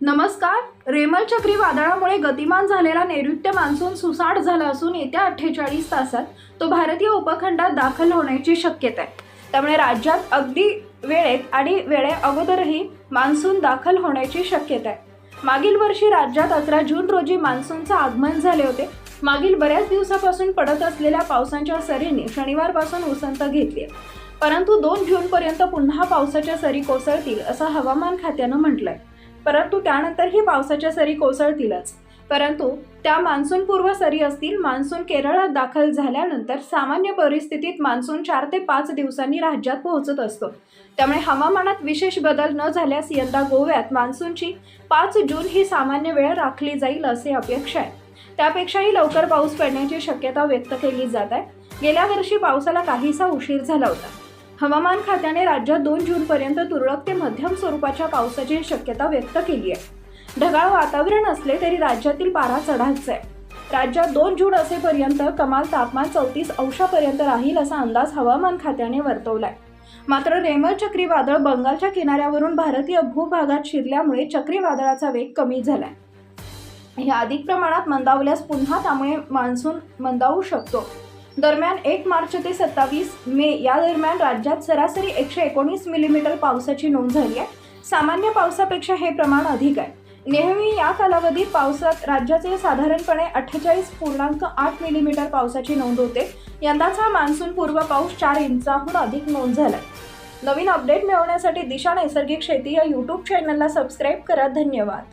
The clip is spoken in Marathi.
नमस्कार. रेमल चक्रीवादळामुळे गतिमान झालेला नैऋत्य मान्सून सुसाट झाला असून येत्या अठ्ठेचाळीस तासात तो भारतीय उपखंडात दाखल होण्याची शक्यता आहे त्यामुळे राज्यात अगदी वेळेत आणि वेळे अगोदरही मान्सून दाखल होण्याची शक्यता आहे मागील वर्षी राज्यात अकरा जून रोजी मान्सूनचं आगमन झाले होते. मागील बऱ्याच दिवसापासून पडत असलेल्या पावसाच्या सरींनी शनिवारपासून उसंत घेतली आहे. परंतु दोन जूनपर्यंत पुन्हा पावसाच्या सरी कोसळतील असं हवामान खात्यानं म्हटलंय. परंतु त्यानंतरही पावसाच्या सरी कोसळतीलच. परंतु त्या मान्सूनपूर्व सरी असतील मान्सून केरळात दाखल झाल्यानंतर सामान्य परिस्थितीत मान्सून चार ते पाच दिवसांनी राज्यात पोहोचत असतो. त्यामुळे हवामानात विशेष बदल न झाल्यास यंदा गोव्यात मान्सूनची पाच जून ही सामान्य वेळ राखली जाईल असे अपेक्षा आहे. त्यापेक्षाही लवकर पाऊस पडण्याची शक्यता व्यक्त केली जात आहे. गेल्या वर्षी पावसाला काहीसा उशीर झाला होता. हवामान खात्याने राज्यात दोन जूनपर्यंत तुरळक ते मध्यम स्वरूपाच्या पावसाची शक्यता व्यक्त केली आहे. ढगाळ वातावरण असले तरी राज्यातील पारा चढाच आहे. राज्यात दोन जून असेपर्यंत कमाल तापमान चौतीस अंशापर्यंत राहील असा अंदाज हवामान खात्याने वर्तवलाय. मात्र रेमल चक्रीवादळ बंगालच्या किनाऱ्यावरून भारतीय भूभागात शिरल्यामुळे चक्रीवादळाचा वेग कमी झालाय. हे अधिक प्रमाणात मंदावल्यास पुन्हा त्यामुळे मान्सून मंदावू शकतो. दरम्यान एक मार्च ते सत्तावीस मे या दरम्यान राज्यात सरासरी एकशे एकोणीस मिलीमीटर पावसाची नोंद झाली आहे. सामान्य पावसापेक्षा हे प्रमाण अधिक आहे. नेहमी या कालावधीत पावसात राज्याचे साधारणपणे अठ्ठेचाळीस पूर्णांक आठ मिलीमीटर पावसाची नोंद होते. यंदाचा मान्सून पूर्व पाऊस चार इंचाहून अधिक नोंद झाला नवीन अपडेट मिळवण्यासाठी दिशा नैसर्गिक शेती या यूट्यूब चॅनलला सबस्क्राईब करा. धन्यवाद.